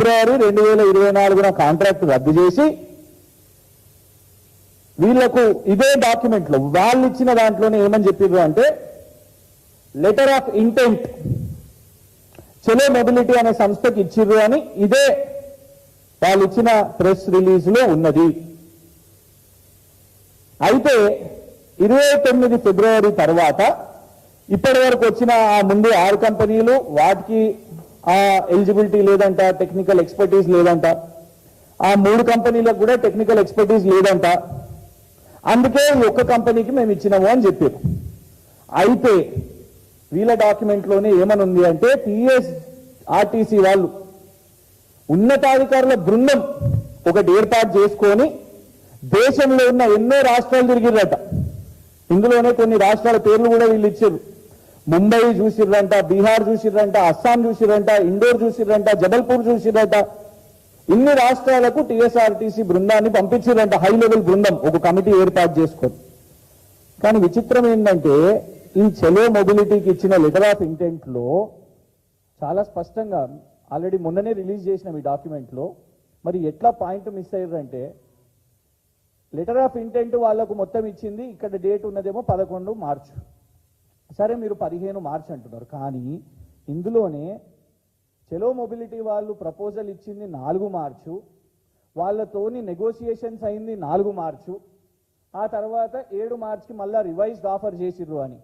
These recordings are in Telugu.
ఫిబ్రవరి రెండు వేల ఇరవై నాలుగున కాంట్రాక్ట్ రద్దు చేసి వీళ్ళకు ఇదే డాక్యుమెంట్లు. వాళ్ళు ఇచ్చిన దాంట్లోనే ఏమని చెప్పారు అంటే letter of intent Chalo mobility అనే సంస్థకి ఇచ్చిర్రు అని ఇదే వాళ్ళు ఇచ్చిన ప్రెస్ రిలీజ్లో ఉన్నది. అయితే ఇరవై తొమ్మిది ఫిబ్రవరి తర్వాత ఇప్పటి వరకు వచ్చిన ఆ ముందు ఆరు కంపెనీలు వాటికి ఆ ఎలిజిబిలిటీ లేదంట టెక్నికల్ ఎక్స్పర్టీస్ లేదంట. ఆ మూడు కంపెనీలకు కూడా టెక్నికల్ ఎక్స్పర్టీస్ లేదంట. అందుకే ఒక్క కంపెనీకి మేము ఇచ్చినాము అని చెప్పారు. అయితే వీళ్ళ డాక్యుమెంట్లోనే ఏమనుంది అంటే పిఎస్ ఆర్టీసీ వాళ్ళు ఉన్నతాధికారుల బృందం ఒకటి ఏర్పాటు చేసుకొని దేశంలో ఉన్న ఎన్నో రాష్ట్రాలు తిరిగిర్రట. ఇందులోనే కొన్ని రాష్ట్రాల పేర్లు కూడా వీళ్ళు ఇచ్చారు. ముంబై చూసిర్రంట బీహార్ చూసిర్రంట అస్సాం చూసిర్రంట ఇండోర్ చూసిర్రంట జబల్పూర్ చూసిర్రంట. ఇన్ని రాష్ట్రాలకు టీఎస్ఆర్టీసీ బృందాన్ని పంపించిరంట హై లెవెల్ బృందం ఒక కమిటీ ఏర్పాటు చేసుకొని. కానీ విచిత్రం ఏంటంటే ఈ చెలో మొబిలిటీకి ఇచ్చిన లెటర్ ఆఫ్ ఇంటెంట్లో చాలా స్పష్టంగా ఆల్రెడీ మొన్ననే రిలీజ్ చేసిన ఈ డాక్యుమెంట్లో మరి ఎట్లా పాయింట్ మిస్ అయ్యారంటే లెటర్ ఆఫ్ ఇంటెంట్ వాళ్ళకు మొత్తం ఇచ్చింది ఇక్కడ డేట్ ఉన్నదేమో పదకొండు మార్చు. సరే మీరు పదిహేను మార్చ్ అంటున్నారు కానీ ఇందులోనే చెలో మొబిలిటీ వాళ్ళు ప్రపోజల్ ఇచ్చింది నాలుగు మార్చు వాళ్ళతోని నెగోసియేషన్స్ అయింది నాలుగు మార్చు ఆ తర్వాత ఏడు మార్చికి మళ్ళీ రివైజ్డ్ ఆఫర్ చేసిర్రు అని.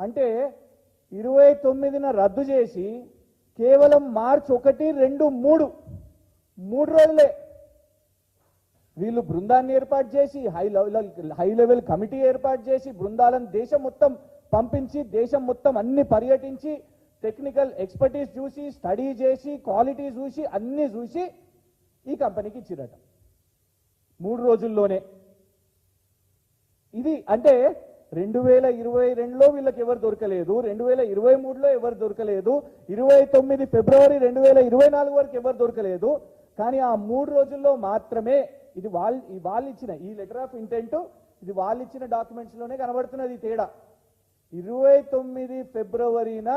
అంటే ఇరవై తొమ్మిదిన రద్దు చేసి కేవలం మార్చ్ ఒకటి రెండు మూడు మూడు రోజులే వీళ్ళు బృందాన్ని ఏర్పాటు చేసి high level high level committee ఏర్పాటు చేసి బృందాలను దేశం మొత్తం పంపించి దేశం మొత్తం అన్ని పర్యటించి టెక్నికల్ ఎక్స్పర్టీస్ చూసి స్టడీ చేసి క్వాలిటీ చూసి అన్ని చూసి ఈ కంపెనీకి ఇచ్చిరట. మూడు రోజుల్లోనే. ఇది అంటే రెండు వేల ఇరవై రెండులో వీళ్ళకి ఎవరు దొరకలేదు రెండు వేల ఇరవై మూడులో ఎవరు దొరకలేదు ఇరవై తొమ్మిది ఫిబ్రవరి రెండు వేల ఇరవై నాలుగు వరకు ఎవరు దొరకలేదు. కానీ ఆ మూడు రోజుల్లో మాత్రమే ఇది వాళ్ళు వాళ్ళు ఇచ్చిన ఈ లెటర్ ఆఫ్ ఇంటెంట్ ఇది వాళ్ళు ఇచ్చిన డాక్యుమెంట్స్లోనే కనబడుతున్నది తేడా. ఇరవై తొమ్మిది ఫిబ్రవరిన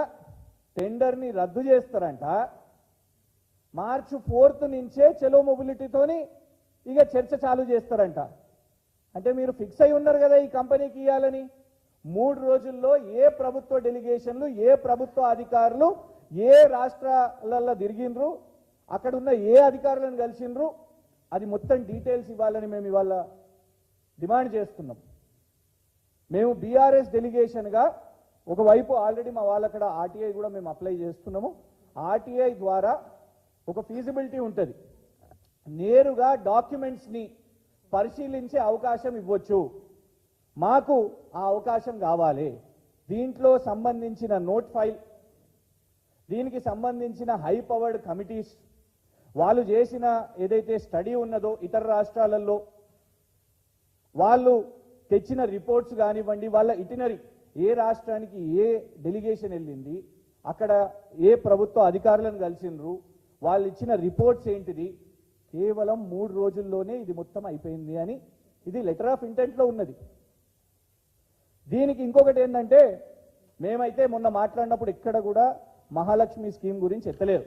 టెండర్ని రద్దు చేస్తారంట. మార్చ్ ఫోర్త్ నుంచే చెలో మొబిలిటీతోని ఇక చర్చ చాలు చేస్తారంట. అంటే మీరు ఫిక్స్ అయి ఉన్నారు కదా ఈ కంపెనీకి ఇవ్వాలని మూడు రోజుల్లో ఏ ప్రభుత్వ డెలిగేషన్లు ఏ ప్రభుత్వ అధికారులు ఏ రాష్ట్రాలలో తిరిగినరు అక్కడ ఉన్న ఏ అధికారులను కలిసిండ్రు అది మొత్తం డీటెయిల్స్ ఇవ్వాలని మేము ఇవాళ డిమాండ్ చేస్తున్నాం. మేము బీఆర్ఎస్ డెలిగేషన్గా ఒకవైపు ఆల్రెడీ మా వాళ్ళక్కడ ఆర్టీఐ కూడా మేము అప్లై చేస్తున్నాము. ఆర్టీఐ ద్వారా ఒక ఫీజిబిలిటీ ఉంటుంది. నేరుగా డాక్యుమెంట్స్ని పరిశీలించే అవకాశం ఇవ్వచ్చు. మాకు ఆ అవకాశం కావాలి. దీంట్లో సంబంధించిన నోట్ ఫైల్ దీనికి సంబంధించిన హై పవర్డ్ కమిటీస్ వాళ్ళు చేసిన ఏదైతే స్టడీ ఉన్నదో ఇతర రాష్ట్రాలలో వాళ్ళు తెచ్చిన రిపోర్ట్స్ కానివ్వండి వాళ్ళ ఇటినరీ ఏ రాష్ట్రానికి ఏ డెలిగేషన్ వెళ్ళింది అక్కడ ఏ ప్రభుత్వ అధికారులను కలిసిండ్రు వాళ్ళు ఇచ్చిన రిపోర్ట్స్ ఏంటిది కేవలం మూడు రోజుల్లోనే ఇది మొత్తం అయిపోయింది అని ఇది లెటర్ ఆఫ్ ఇంటెంట్లో ఉన్నది. దీనికి ఇంకొకటి ఏంటంటే మేమైతే మొన్న మాట్లాడినప్పుడు ఇక్కడ కూడా మహాలక్ష్మి స్కీమ్ గురించి ఎత్తలేదు.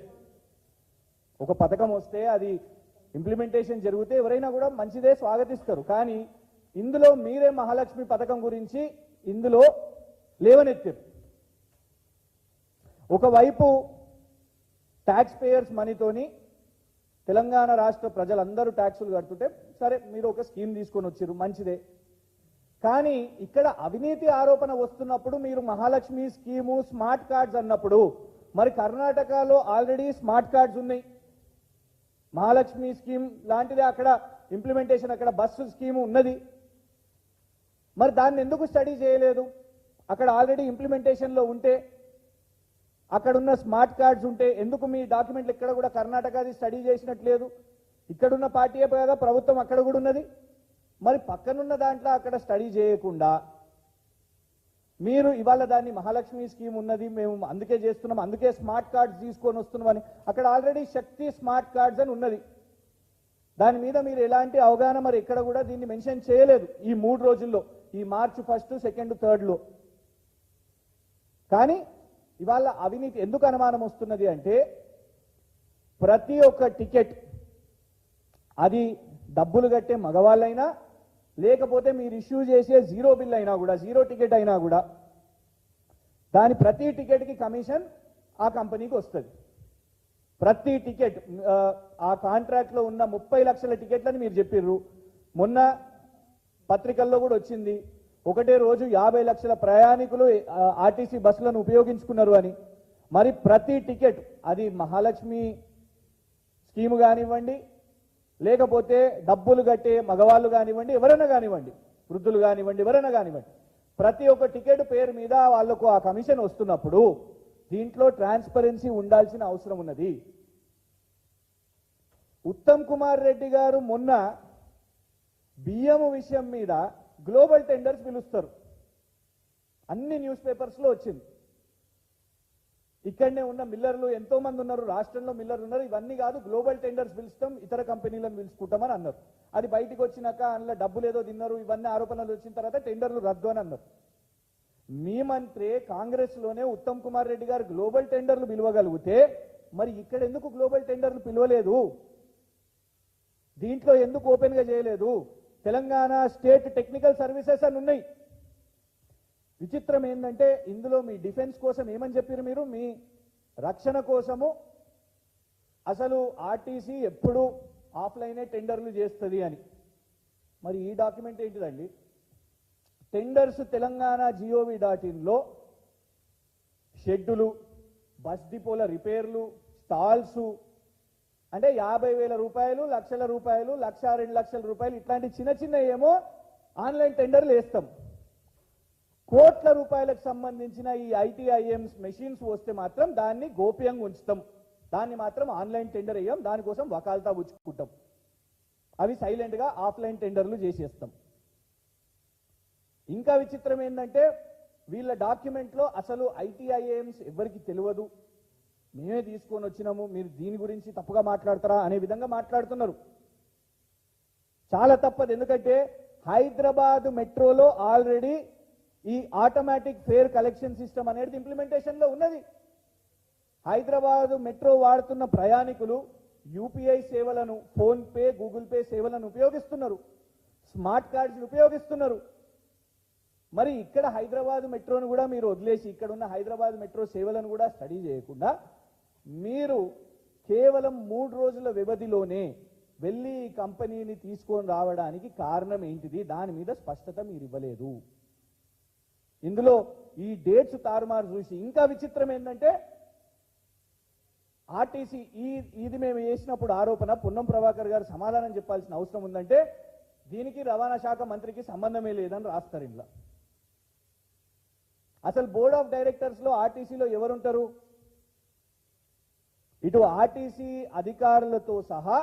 ఒక పథకం వస్తే అది ఇంప్లిమెంటేషన్ జరిగితే ఎవరైనా కూడా మంచిదే స్వాగతిస్తారు. కానీ ఇందులో మీరే మహాలక్ష్మి పథకం గురించి ఇందులో లేవనెత్తారు. ఒకవైపు ట్యాక్స్ పేయర్స్ మనీతోని తెలంగాణ రాష్ట్ర ప్రజలందరూ ట్యాక్సులు కడుతుంటే సరే మీరు ఒక స్కీమ్ తీసుకొని వచ్చారు మంచిదే. కానీ ఇక్కడ అవినీతి ఆరోపణ వస్తున్నప్పుడు మీరు మహాలక్ష్మి స్కీము స్మార్ట్ కార్డ్స్ అన్నప్పుడు మరి కర్ణాటకలో ఆల్రెడీ స్మార్ట్ కార్డ్స్ ఉన్నాయి. మహాలక్ష్మి స్కీమ్ లాంటిది అక్కడ ఇంప్లిమెంటేషన్ అక్కడ బస్సు స్కీమ్ ఉన్నది. మరి దాన్ని ఎందుకు స్టడీ చేయలేదు? అక్కడ ఆల్రెడీ ఇంప్లిమెంటేషన్లో ఉంటే అక్కడ ఉన్న స్మార్ట్ కార్డ్స్ ఉంటే ఎందుకు మీ డాక్యుమెంట్లు ఇక్కడ కూడా కర్ణాటకది స్టడీ చేసినట్లేదు? ఇక్కడున్న పార్టీయే కదా ప్రభుత్వం అక్కడ కూడా ఉన్నది. మరి పక్కనున్న దాంట్లో అక్కడ స్టడీ చేయకుండా మీరు ఇవాళ దాన్ని మహాలక్ష్మి స్కీమ్ ఉన్నది మేము అందుకే చేస్తున్నాం అందుకే స్మార్ట్ కార్డ్స్ తీసుకొని వస్తున్నామని. అక్కడ ఆల్రెడీ శక్తి స్మార్ట్ కార్డ్స్ అని ఉన్నది. దాని మీద మీరు ఎలాంటి అవగాహన మరి ఎక్కడ కూడా దీన్ని మెన్షన్ చేయలేదు ఈ మూడు రోజుల్లో. ఈ మార్చ్ ఫస్ట్ సెకండ్ థర్డ్లో. కానీ ఇవాళ అవినీతి ఎందుకు అనుమానం వస్తున్నది అంటే ప్రతి ఒక్క టికెట్ అది డబ్బులు కట్టే మగవాళ్ళైనా లేకపోతే మీరు ఇష్యూ చేసే జీరో బిల్ అయినా కూడా జీరో టికెట్ అయినా కూడా దాని ప్రతి టికెట్కి కమిషన్ ఆ కంపెనీకి వస్తుంది. ప్రతి టికెట్ ఆ కాంట్రాక్ట్లో ఉన్న ముప్పై లక్షల టికెట్లని మీరు చెప్పిర్రు. మొన్న పత్రికల్లో కూడా వచ్చింది. ఒకటే రోజు యాభై లక్షల ప్రయాణికులు ఆర్టీసీ బస్సులను ఉపయోగించుకున్నారు అని. మరి ప్రతి టికెట్ అది మహాలక్ష్మి స్కీమ్ కానివ్వండి లేకపోతే డబ్బులు కట్టే మగవాళ్ళు కానివ్వండి ఎవరైనా కానివ్వండి వృద్ధులు కానివ్వండి ఎవరైనా కానివ్వండి ప్రతి ఒక్క టికెట్ పేరు మీద వాళ్ళకు ఆ కమిషన్ వస్తున్నప్పుడు దీంట్లో ట్రాన్స్పరెన్సీ ఉండాల్సిన అవసరం ఉన్నది. ఉత్తమ్ కుమార్ రెడ్డి గారు మొన్న బియ్యం విషయం మీద గ్లోబల్ టెండర్స్ పిలుస్తారు. అన్ని న్యూస్ పేపర్స్లో వచ్చింది. ఇక్కడనే ఉన్న మిల్లర్లు ఎంతో మంది ఉన్నారు రాష్ట్రంలో మిల్లర్లు ఉన్నారు. ఇవన్నీ కాదు గ్లోబల్ టెండర్స్ పిలుస్తాం ఇతర కంపెనీలను పిలుచుకుంటామని అన్నారు. అది బయటికి వచ్చినాక అందులో డబ్బులు ఏదో తిన్నారు ఇవన్నీ ఆరోపణలు వచ్చిన తర్వాత టెండర్లు రద్దు అని అన్నారు. మీ మంత్రి కాంగ్రెస్లోనే ఉత్తమ్ కుమార్ రెడ్డి గారు గ్లోబల్ టెండర్లు పిలవగలిగితే మరి ఇక్కడ ఎందుకు గ్లోబల్ టెండర్లు పిలవలేదు? దీంట్లో ఎందుకు ఓపెన్గా చేయలేదు? తెలంగాణ స్టేట్ టెక్నికల్ సర్వీసెస్ అని ఉన్నాయి. విచిత్రం ఏంటంటే ఇందులో మీ డిఫెన్స్ కోసం ఏమని చెప్పారు మీరు? మీ రక్షణ కోసము అసలు ఆర్టీసీ ఎప్పుడు ఆఫ్లైనే టెండర్లు చేస్తుంది అని. మరి ఈ డాక్యుమెంట్ ఏంటిదండి? టెండర్స్ తెలంగాణ జిఓవి డాట్ ఇన్లో షెడ్డులు బస్ డిపోల రిపేర్లు స్టాల్స్ అంటే యాభై వేల రూపాయలు లక్షల రూపాయలు లక్ష రెండు లక్షల రూపాయలు ఇట్లాంటి చిన్న చిన్న ఏమో ఆన్లైన్ టెండర్లు వేస్తాం. కోట్ల రూపాయలకు సంబంధించిన ఈ ఐటీఐఎంస్ మెషిన్స్ వస్తే మాత్రం దాన్ని గోప్యంగా ఉంచుతాం. దాన్ని మాత్రం ఆన్లైన్ టెండర్ వేయం దానికోసం వకాల్తా ఉంచుకుంటాం అవి సైలెంట్గా ఆఫ్లైన్ టెండర్లు చేసేస్తాం. ఇంకా విచిత్రం ఏంటంటే వీళ్ళ డాక్యుమెంట్లో అసలు ఐటీఐఎంస్ ఎవరికి తెలియదు. మేమే తీసుకొని వచ్చినాము మీరు దీని గురించి తప్పుగా మాట్లాడతారా అనే విధంగా మాట్లాడుతున్నారు. చాలా తప్పదు ఎందుకంటే హైదరాబాద్ మెట్రోలో ఆల్రెడీ ఈ ఆటోమేటిక్ ఫేర్ కలెక్షన్ సిస్టమ్ అనేది ఇంప్లిమెంటేషన్లో ఉన్నది. హైదరాబాద్ మెట్రో వాడుతున్న ప్రయాణికులు యూపీఐ సేవలను ఫోన్ పే గూగుల్ పే సేవలను ఉపయోగిస్తున్నారు. స్మార్ట్ కార్డ్స్ ఉపయోగిస్తున్నారు. మరి ఇక్కడ హైదరాబాద్ మెట్రోను కూడా మీరు వదిలేసి ఇక్కడ ఉన్న హైదరాబాద్ మెట్రో సేవలను కూడా స్టడీ చేయకుండా మీరు కేవలం మూడు రోజుల వ్యవధిలోనే వెళ్ళి ఈ కంపెనీని తీసుకొని రావడానికి కారణం ఏంటిది? దాని మీద స్పష్టత మీరు ఇవ్వలేదు. ఇందులో ఈ డేట్స్ తారుమారు చూసి ఇంకా విచిత్రం ఏంటంటే ఆర్టీసీ ఈ ఇది మేము వేసినప్పుడు ఆరోపణ పున్నం ప్రభాకర్ గారు సమాధానం చెప్పాల్సిన అవసరం ఉందంటే దీనికి రవాణా శాఖ మంత్రికి సంబంధమే లేదని రాస్తారు ఇంట్లో అసలు బోర్డ్ ఆఫ్ డైరెక్టర్స్లో ఆర్టీసీలో ఎవరుంటారు? ఇటు ఆర్టీసీ అధికారులతో సహా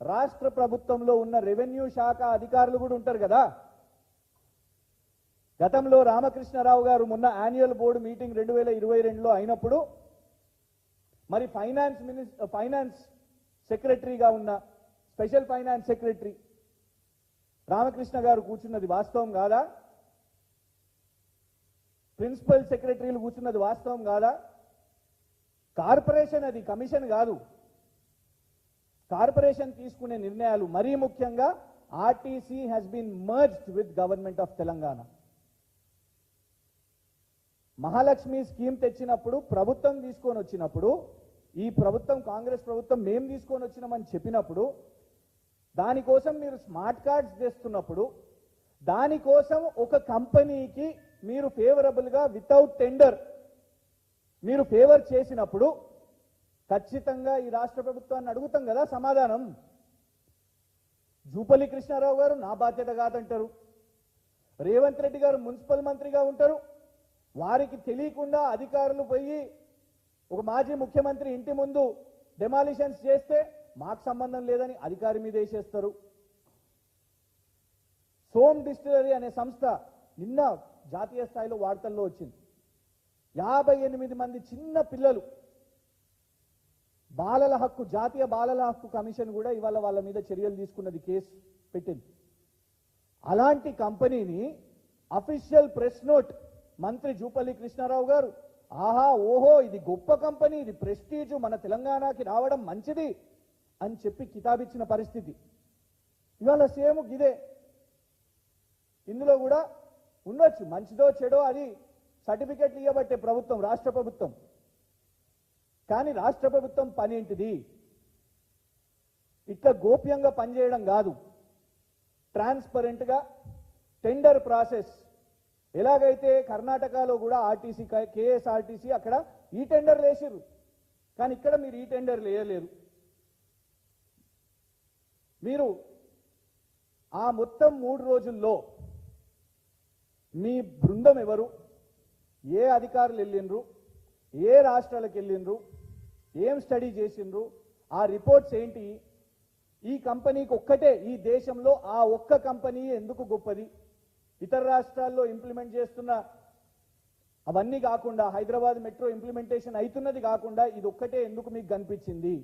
రాష్ట్ర ప్రభుత్వంలో ఉన్న రెవెన్యూ శాఖ అధికారులు కూడా ఉంటారు కదా. గతంలో రామకృష్ణారావు గారు మొన్న యాన్యువల్ బోర్డు మీటింగ్ రెండు వేల ఇరవై రెండులో అయినప్పుడు మరి ఫైనాన్స్ మినిస్ ఫైనాన్స్ సెక్రటరీగా ఉన్న స్పెషల్ ఫైనాన్స్ సెక్రటరీ రామకృష్ణ గారు కూర్చున్నది వాస్తవం కాదా? ప్రిన్సిపల్ సెక్రటరీలు కూర్చున్నది వాస్తవం కాదా? కార్పొరేషన్ అది కమిషన్ కాదు. కార్పొరేషన్ తీసుకునే నిర్ణయాలు మరీ ముఖ్యంగా RTC has been merged with government of Telangana. Mahalakshmi scheme తెచ్చినప్పుడు ప్రభుత్వం తీసుకొని వచ్చినప్పుడు ఈ ప్రభుత్వం కాంగ్రెస్ ప్రభుత్వం మేము తీసుకొని వచ్చినామని చెప్పినప్పుడు దానికోసం మీరు స్మార్ట్ కార్డ్స్ తెస్తున్నప్పుడు దానికోసం ఒక కంపెనీకి మీరు ఫేవరబుల్గా వితౌట్ టెండర్ మీరు ఫేవర్ చేసినప్పుడు ఖచ్చితంగా ఈ రాష్ట్ర ప్రభుత్వాన్ని అడుగుతాం కదా సమాధానం. జూపల్లి కృష్ణారావు గారు నా బాధ్యత కాదంటారు. రేవంత్ రెడ్డి గారు మున్సిపల్ మంత్రిగా ఉంటారు. వారికి తెలియకుండా అధికారులు పోయి ఒక మాజీ ముఖ్యమంత్రి ఇంటి ముందు డెమాలిషన్స్ చేస్తే మాకు సంబంధం లేదని అధికారి మీద వేసేస్తారు. సోమ్ డిస్టిలరీ అనే సంస్థ నిన్న జాతీయ స్థాయిలో వార్తల్లో వచ్చింది. యాభై ఎనిమిది మంది చిన్న పిల్లలు. బాలల హక్కు జాతీయ బాలల హక్కు కమిషన్ కూడా ఇవాళ వాళ్ళ మీద చర్యలు తీసుకున్నది కేసు పెట్టింది. అలాంటి కంపెనీని అఫీషియల్ ప్రెస్ నోట్ మంత్రి జూపల్లి కృష్ణారావు గారు ఆహా ఓహో ఇది గొప్ప కంపెనీ ఇది ప్రెస్టీజ్ మన తెలంగాణకి రావడం మంచిది అని చెప్పి కితాబిచ్చిన పరిస్థితి. ఇవాళ సేమ్ ఇదే. ఇందులో కూడా ఉండొచ్చు మంచిదో చెడో అది సర్టిఫికెట్లు ఇవ్వబట్టే ప్రభుత్వం రాష్ట్ర ప్రభుత్వం. కానీ రాష్ట్ర ప్రభుత్వం పని ఏంటిది? ఇట్లా గోప్యంగా పనిచేయడం కాదు. ట్రాన్స్పరెంట్గా టెండర్ ప్రాసెస్. ఎలాగైతే కర్ణాటకలో కూడా ఆర్టీసీ కేఎస్ఆర్టీసీ అక్కడ ఈ టెండర్లు వేసిర్రు. కానీ ఇక్కడ మీరు ఈ టెండర్లు వేయలేరు. మీరు ఆ మొత్తం మూడు రోజుల్లో మీ బృందం ఎవరు? ఏ అధికారులు వెళ్ళిండ్రు? ఏ రాష్ట్రాలకు వెళ్ళిండ్రు? ఏం స్టడీ చేసిండ్రు? ఆ రిపోర్ట్స్ ఏంటి? ఈ కంపెనీకి ఒక్కటే ఈ దేశంలో ఆ ఒక్క కంపెనీ ఎందుకు గొప్పది? ఇతర రాష్ట్రాల్లో ఇంప్లిమెంట్ చేస్తున్న అవన్నీ కాకుండా హైదరాబాద్ మెట్రో ఇంప్లిమెంటేషన్ అవుతున్నది కాకుండా ఇది ఒక్కటే ఎందుకు మీకు కనిపించింది?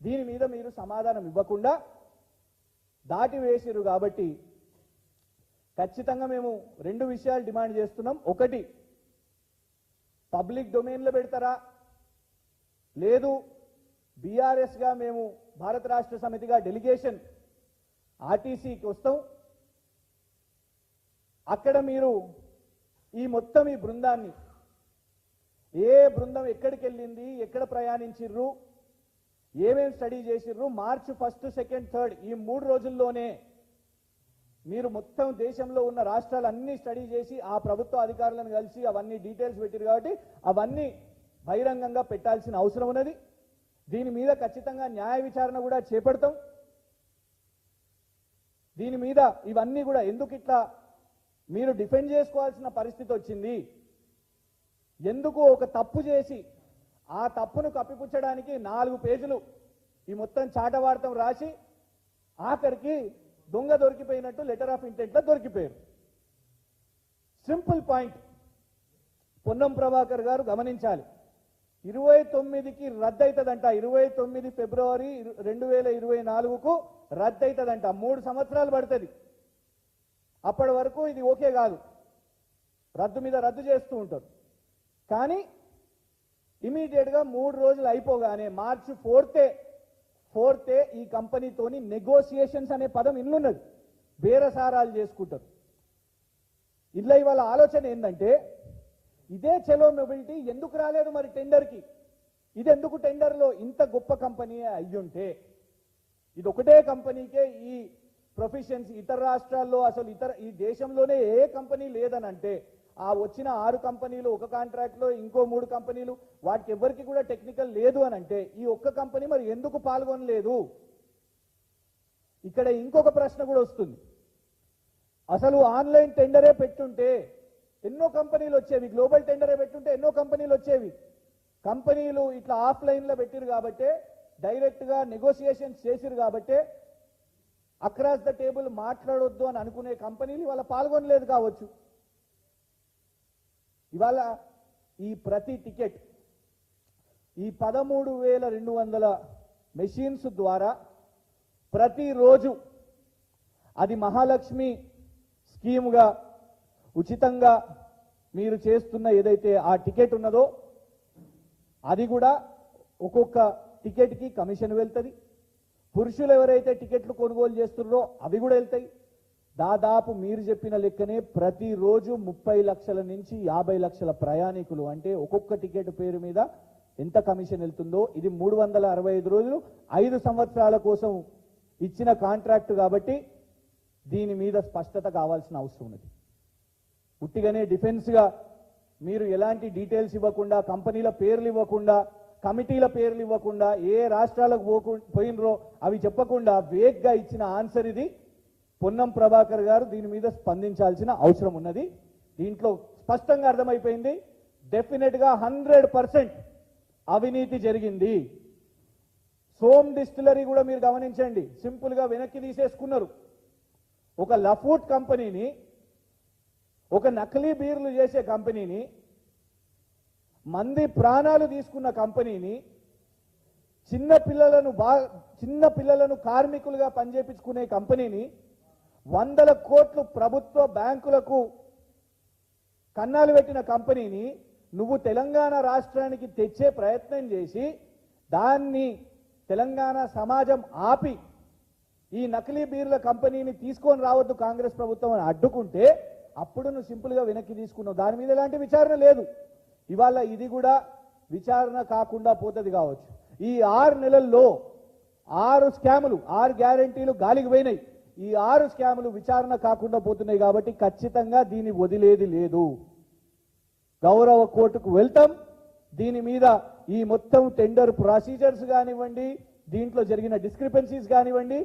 దీని మీద మీరు సమాధానం ఇవ్వకుండా దాటి వేసిరు కాబట్టి ఖచ్చితంగా మేము రెండు విషయాలు డిమాండ్ చేస్తున్నాం. ఒకటి పబ్లిక్ డొమైన్లో పెడతారా? లేదు. బీఆర్ఎస్గా మేము భారత రాష్ట్ర సమితిగా డెలిగేషన్ ఆర్టీసీకి వస్తాం. అక్కడ మీరు ఈ మొత్తం ఈ బృందాన్ని ఏ బృందం ఎక్కడికి వెళ్ళింది ఎక్కడ ప్రయాణించిర్రు ఏమేమి స్టడీ చేసిర్రు మార్చ్ ఫస్ట్ సెకండ్ థర్డ్ ఈ మూడు రోజుల్లోనే మీరు మొత్తం దేశంలో ఉన్న రాష్ట్రాలన్నీ స్టడీ చేసి ఆ ప్రభుత్వ అధికారులను కలిసి అవన్నీ డీటెయిల్స్ పెట్టారు కాబట్టి అవన్నీ బహిరంగంగా పెట్టాల్సిన అవసరం ఉన్నది. దీని మీద ఖచ్చితంగా న్యాయ విచారణ కూడా చేపడతాం. దీని మీద ఇవన్నీ కూడా ఎందుకు ఇట్లా మీరు డిఫెండ్ చేసుకోవాల్సిన పరిస్థితి వచ్చింది? ఎందుకు ఒక తప్పు చేసి ఆ తప్పును కప్పిపుచ్చడానికి నాలుగు పేజీలు ఈ మొత్తం చాటవార్తం రాసి ఆఖరికి దొంగ దొరికిపోయినట్టు లెటర్ ఆఫ్ ఇంటెంట్లో దొరికిపోయారు. సింపుల్ పాయింట్ పొన్నం ప్రభాకర్ గారు గమనించాలి. ఇరవై తొమ్మిదికి రద్దయితదంట. ఇరవై తొమ్మిది ఫిబ్రవరి రెండు వేల ఇరవై నాలుగుకు రద్దయితదంట. మూడు సంవత్సరాలు పడుతుంది. అప్పటి వరకు ఇది ఓకే కాదు. రద్దు మీద రద్దు చేస్తూ ఉంటారు. కానీ ఇమీడియట్గా మూడు రోజులు అయిపోగానే మార్చి ఫోర్తే ఫోర్తే ఈ కంపెనీతోని నెగోసియేషన్స్ అనే పదం ఇల్లున్నది బేరసారాలు చేసుకుంటారు ఇల్ల ఇవాళ ఆలోచన ఏంటంటే ఇదే చెలో మొబిలిటీ ఎందుకు రాలేదు మరి టెండర్కి? ఇది ఎందుకు టెండర్లో ఇంత గొప్ప కంపెనీ అయ్యుంటే? ఇది ఒకటే కంపెనీకే ఈ ప్రొఫెషన్స్ ఇతర రాష్ట్రాల్లో అసలు ఇతర ఈ దేశంలోనే ఏ కంపెనీ లేదని అంటే ఆ వచ్చిన ఆరు కంపెనీలు ఒక కాంట్రాక్ట్లో ఇంకో మూడు కంపెనీలు వాటికి ఎవరికి కూడా టెక్నికల్ లేదు అని అంటే ఈ ఒక్క కంపెనీ మరి ఎందుకు పాల్గొనలేదు? ఇక్కడ ఇంకొక ప్రశ్న కూడా వస్తుంది. అసలు ఆన్లైన్ టెండరే పెట్టుంటే ఎన్నో కంపెనీలు వచ్చేవి గ్లోబల్ టెండరే పెట్టుంటే ఎన్నో కంపెనీలు వచ్చేవి. కంపెనీలు ఇట్లా ఆఫ్లైన్లో పెట్టిరు కాబట్టే డైరెక్ట్గా నెగోసియేషన్స్ చేసిరు కాబట్టే అక్రాస్ ద టేబుల్ మాట్లాడొద్దు అని అనుకునే కంపెనీలు వాళ్ళ పాల్గొనలేదు కావచ్చు. ఇవాళ ఈ ప్రతి టికెట్ ఈ పదమూడు వేల రెండు వందల మెషిన్స్ ద్వారా ప్రతిరోజు అది మహాలక్ష్మి స్కీముగా ఉచితంగా మీరు చేస్తున్న ఏదైతే ఆ టికెట్ ఉన్నదో అది కూడా ఒక్కొక్క టికెట్కి కమిషన్ వెళ్తుంది. పురుషులు ఎవరైతే టికెట్లు కొనుగోలు చేస్తున్నారో అవి కూడా వెళ్తాయి. దాదాపు మీరు చెప్పిన లెక్కనే ప్రతిరోజు ముప్పై లక్షల నుంచి యాభై లక్షల ప్రయాణికులు. అంటే ఒక్కొక్క టికెట్ పేరు మీద ఎంత కమిషన్ వెళ్తుందో ఇది మూడు వందల అరవై ఐదు రోజులు ఐదు సంవత్సరాల కోసం ఇచ్చిన కాంట్రాక్ట్ కాబట్టి దీని మీద స్పష్టత కావాల్సిన అవసరం ఉన్నది. ఉట్టిగానే డిఫెన్స్గా మీరు ఎలాంటి డీటెయిల్స్ ఇవ్వకుండా కంపెనీల పేర్లు ఇవ్వకుండా కమిటీల పేర్లు ఇవ్వకుండా ఏ రాష్ట్రాలకు పోకు పోయినరో అవి చెప్పకుండా వేగ్గా ఇచ్చిన ఆన్సర్ ఇది. పొన్నం ప్రభాకర్ గారు దీని మీద స్పందించాల్సిన అవసరం ఉన్నది. దీంట్లో స్పష్టంగా అర్థమైపోయింది. డెఫినెట్గా హండ్రెడ్ పర్సెంట్ అవినీతి జరిగింది. సోమ్ డిస్టిలరీ కూడా మీరు గమనించండి. సింపుల్గా వెనక్కి తీసేసుకున్నారు. ఒక లఫూట్ కంపెనీని ఒక నకిలీ బీర్లు చేసే కంపెనీని మంది ప్రాణాలు తీసుకున్న కంపెనీని చిన్న పిల్లలను బా చిన్న పిల్లలను కార్మికులుగా పనిచేపించుకునే కంపెనీని వందల కోట్లు ప్రభుత్వ బ్యాంకులకు కన్నాలు పెట్టిన కంపెనీని నువ్వు తెలంగాణ రాష్ట్రానికి తెచ్చే ప్రయత్నం చేసి దాన్ని తెలంగాణ సమాజం ఆపి ఈ నకిలీ బీర్ల కంపెనీని తీసుకొని రావద్దు కాంగ్రెస్ ప్రభుత్వం అని అడ్డుకుంటే అప్పుడు నువ్వు సింపుల్గా వెనక్కి తీసుకున్నావు. దాని మీద ఎలాంటి విచారణ లేదు. ఇవాళ ఇది కూడా విచారణ కాకుండా పోతుంది కావచ్చు. ఈ ఆరు నెలల్లో ఆరు స్కాములు ఆరు గ్యారంటీలు గాలికి పోయినాయి. ఈ ఆరు స్కాములు విచారణ కాకుండా పోతున్నాయి కాబట్టి ఖచ్చితంగా దీన్ని వదిలేది లేదు. గౌరవ కోర్టుకు వెళ్తాం. దీని మీద ఈ మొత్తం టెండర్ ప్రొసీజర్స్ కానివ్వండి దీంట్లో జరిగిన డిస్క్రిపెన్సీస్ కానివ్వండి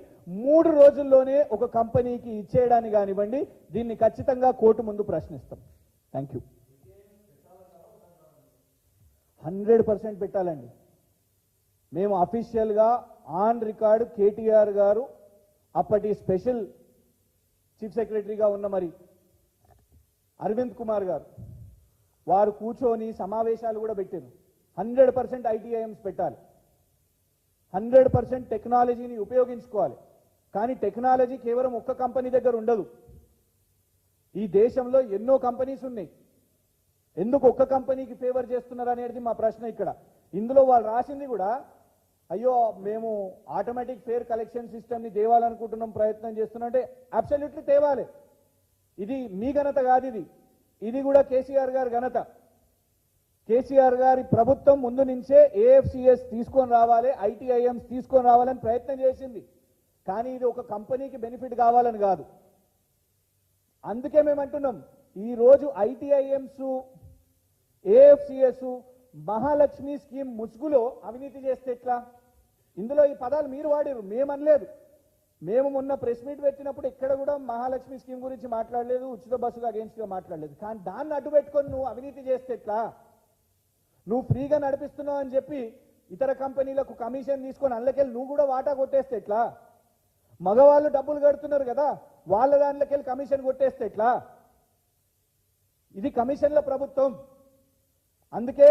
మూడు రోజుల్లోనే ఒక కంపెనీకి ఇచ్చేయడాన్ని కానివ్వండి దీన్ని ఖచ్చితంగా కోర్టు ముందు ప్రశ్నిస్తాం. థ్యాంక్ యూ హండ్రెడ్ పర్సెంట్ పెట్టాలండి. మేము అఫీషియల్గా ఆన్ రికార్డు కేటీఆర్ గారు అప్పటి స్పెషల్ చీఫ్ సెక్రటరీగా ఉన్న మరి అరవింద్ కుమార్ గారు వారు కూర్చొని సమావేశాలు కూడా పెట్టారు. హండ్రెడ్ పర్సెంట్ ఐటీఐఎంస్ పెట్టాలి. హండ్రెడ్ పర్సెంట్ టెక్నాలజీని ఉపయోగించుకోవాలి. కానీ టెక్నాలజీ కేవలం ఒక్క కంపెనీ దగ్గర ఉండదు. ఈ దేశంలో ఎన్నో కంపెనీస్ ఉన్నాయి. ఎందుకు ఒక్క కంపెనీకి ఫేవర్ చేస్తున్నారు అనేది మా ప్రశ్న ఇక్కడ. ఇందులో వాళ్ళు రాసింది కూడా అయ్యో మేము ఆటోమేటిక్ ఫేర్ కలెక్షన్ సిస్టమ్ని తేవాలనుకుంటున్నాం ప్రయత్నం చేస్తున్నాం అంటే అబ్సల్యూట్లీ తేవాలి. ఇది మీ ఘనత కాదు ఇది. ఇది కూడా కేసీఆర్ గారి ఘనత. కేసీఆర్ గారి ప్రభుత్వం ముందు నుంచే ఏఎఫ్సిఎస్ తీసుకొని రావాలి ఐటీఐఎంస్ తీసుకొని రావాలని ప్రయత్నం చేసింది. కానీ ఇది ఒక కంపెనీకి బెనిఫిట్ కావాలని కాదు. అందుకే మేము అంటున్నాం ఈరోజు ఐటీఐఎంస్ ఏఎఫ్సిఎస్ మహాలక్ష్మి స్కీమ్ ముసుగులో అవినీతి చేస్తే ఎట్లా? ఇందులో ఈ పదాలు మీరు వాడారు మేము అనలేదు. మేము మొన్న ప్రెస్ మీట్ పెట్టినప్పుడు ఇక్కడ కూడా మహాలక్ష్మి స్కీమ్ గురించి మాట్లాడలేదు ఉచిత బస్సుగా అగేన్స్ట్గా మాట్లాడలేదు. కానీ దాన్ని అడ్డు పెట్టుకొని నువ్వు అవినీతి చేస్తే ఎట్లా? నువ్వు ఫ్రీగా నడిపిస్తున్నావు అని చెప్పి ఇతర కంపెనీలకు కమిషన్ తీసుకొని అందులోకెళ్ళి నువ్వు కూడా వాటా కొట్టేస్తే ఎట్లా? మగవాళ్ళు డబ్బులు కడుతున్నారు కదా వాళ్ళ దాంట్లోకెళ్ళి కమిషన్ కొట్టేస్తే ఎట్లా? ఇది కమిషన్ల ప్రభుత్వం. అందుకే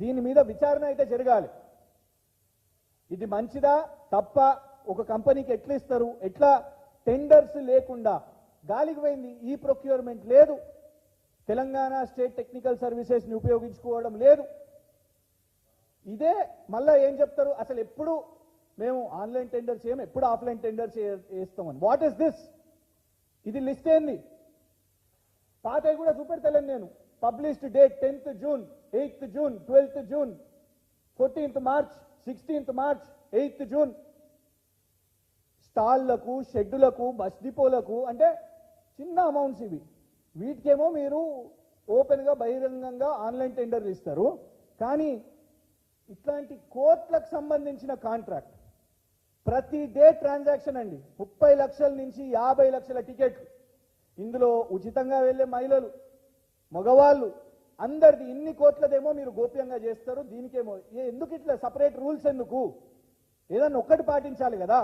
దీని మీద విచారణ అయితే జరగాలి. ఇది మంచిదా? తప్ప ఒక కంపెనీకి ఎట్లా ఇస్తారు? ఎట్లా టెండర్స్ లేకుండా? గాలికి పోయింది. ఈ ప్రొక్యూర్మెంట్ లేదు. తెలంగాణ స్టేట్ టెక్నికల్ సర్వీసెస్ని ఉపయోగించుకోవడం లేదు. ఇదే మళ్ళా ఏం చెప్తారు? అసలు ఎప్పుడు మేము ఆన్లైన్ టెండర్ చేయం ఎప్పుడు ఆఫ్లైన్ టెండర్ చేస్తామని. వాట్ ఈస్ దిస్ ఇది లిస్ట్ ఏంది? పాతవి కూడా చూపెడతలేను నేను. Published date tenth June eighth June twelfth June fourteenth March sixteenth March eighth June. స్టాళ్ళకు షెడ్డులకు బస్ డిపోలకు అంటే చిన్న అమౌంట్స్ ఇవి. వీటికేమో మీరు ఓపెన్గా బహిరంగంగా ఆన్లైన్ టెండర్లు ఇస్తారు. కానీ ఇట్లాంటి కోట్లకు సంబంధించిన కాంట్రాక్ట్ ప్రతి డే ట్రాన్సాక్షన్ అండి ముప్పై లక్షల నుంచి యాభై లక్షల టికెట్లు. ఇందులో ఉచితంగా వెళ్ళే మహిళలు మగవాళ్ళు అందరిది ఇన్ని కోట్లదేమో మీరు గోప్యంగా చేస్తారు దీనికేమో. ఎందుకు ఇట్లా సపరేట్ రూల్స్ ఎందుకు? ఏదన్నా ఒక్కటి పాటించాలి కదా.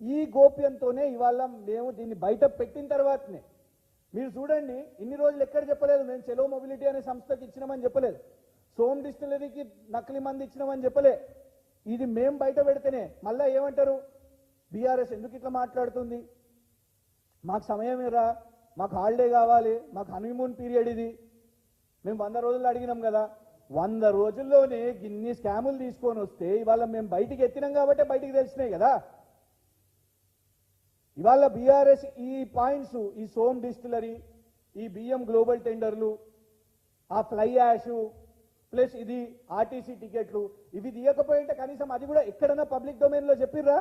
ఈ గోప్యంతోనే ఇవాళ మేము దీన్ని బయట పెట్టిన తర్వాతనే. మీరు చూడండి ఇన్ని రోజులు ఎక్కడ చెప్పలేదు మేము చెలో మొబిలిటీ అనే సంస్థకి ఇచ్చినామని చెప్పలేదు. సోమ్ డిస్టిలరీకి నకిలీ మంది ఇచ్చినామని చెప్పలే. ఇది మేము బయట పెడితేనే. మళ్ళా ఏమంటారు? బీఆర్ఎస్ ఎందుకు ఇట్లా మాట్లాడుతుంది? మాకు సమయం ఇరా మాకు హాలిడే కావాలి. మాకు హనీమూన్ పీరియడ్ ఇది. మేము వంద రోజుల్లో అడిగినాం కదా. వంద రోజుల్లోనే గిన్ని స్కాములు తీసుకొని వస్తే ఇవాళ మేము బయటికి ఎత్తినాం కాబట్టి బయటికి తెలిసినాయి కదా. ఇవాళ బీఆర్ఎస్ ఈ పాయింట్స్ ఈ సోమ్ డిస్టిలరీ ఈ బియ్యం గ్లోబల్ టెండర్లు ఆ ఫ్లై యాష్ ప్లస్ ఇది ఆర్టీసీ టికెట్లు ఇవి తీయకపోయింటే కనీసం అది కూడా ఎక్కడైనా పబ్లిక్ డొమైన్లో చెప్పిర్రా?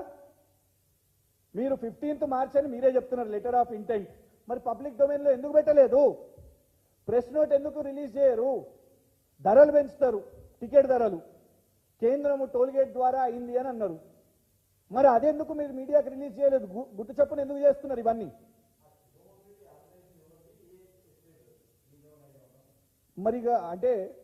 మీరు ఫిఫ్టీన్త్ మార్చ్ అని మీరే చెప్తున్నారు లెటర్ ఆఫ్ ఇంటెంట్. మరి పబ్లిక్ డొమైన్లో ఎందుకు పెట్టలేదు? ప్రెస్ నోట్ ఎందుకు రిలీజ్ చేయరు? ధరలు పెంచుతారు టికెట్ ధరలు. కేంద్రము టోల్గేట్ ద్వారా అయింది అని అన్నారు. మరి అదెందుకు మీరు మీడియాకి రిలీజ్ చేయలేదు? గు- గుట్టు చప్పున ఎందుకు చేస్తున్నారు ఇవన్నీ? మరిగా అంటే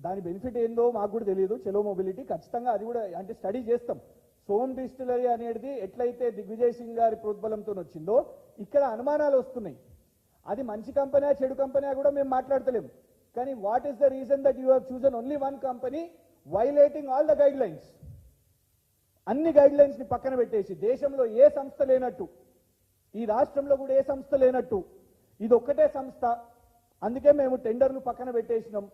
దాని బెనిఫిట్ ఏందో మాకు కూడా తెలియదు. చెలో మొబిలిటీ ఖచ్చితంగా అది కూడా అంటే స్టడీ చేస్తాం. సోమ్ డిస్టిలరీ అనేది ఎట్లయితే దిగ్విజయ్ సింగ్ గారి ప్రోద్బలంతో వచ్చిందో ఇక్కడ అనుమానాలు వస్తున్నాయి. అది మంచి కంపెనీ చెడు కంపెనీ కూడా మేము మాట్లాడతలేము కానీ what is the reason that you chosen only one company violating all the guidelines అన్ని గైడ్ లైన్స్ని పక్కన పెట్టేసి దేశంలో ఏ సంస్థ లేనట్టు ఈ రాష్ట్రంలో కూడా ఏ సంస్థ లేనట్టు ఇది ఒక్కటే సంస్థ. అందుకే మేము టెండర్ను పక్కన పెట్టేసినాం.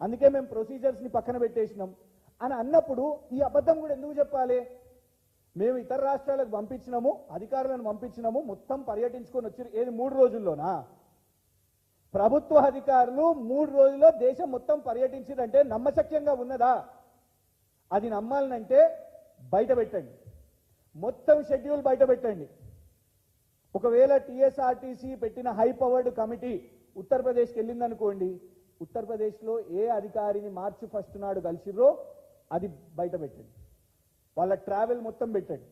అందుకే మేము ప్రొసీజర్స్ని పక్కన పెట్టేసినాం. అని అన్నప్పుడు ఈ అబద్ధం కూడా ఎందుకు చెప్పాలి? మేము ఇతర రాష్ట్రాలకు పంపించినాము అధికారులను పంపించినాము మొత్తం పర్యటించుకొని వచ్చి ఏది మూడు రోజుల్లోనా? ప్రభుత్వ అధికారులు మూడు రోజుల్లో దేశం మొత్తం పర్యటించిందంటే నమ్మశక్యంగా ఉన్నదా? అది నమ్మాలనంటే బయట పెట్టండి. మొత్తం షెడ్యూల్ బయట పెట్టండి. ఒకవేళ టీఎస్ఆర్టీసీ పెట్టిన హై పవర్డ్ కమిటీ ఉత్తరప్రదేశ్కి వెళ్ళిందనుకోండి ఉత్తరప్రదేశ్లో ఏ అధికారిని మార్చి ఫస్ట్ నాడు కలిసిర్రో అది బయట పెట్టండి. వాళ్ళ ట్రావెల్ మొత్తం పెట్టండి.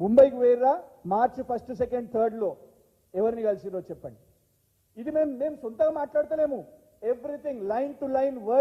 ముంబైకి వేర్రా మార్చి ఫస్ట్ సెకండ్ థర్డ్లో ఎవరిని కలిసిరో చెప్పండి. ఇది మేము మేము సొంతగా మాట్లాడతలేము. Everything line to line word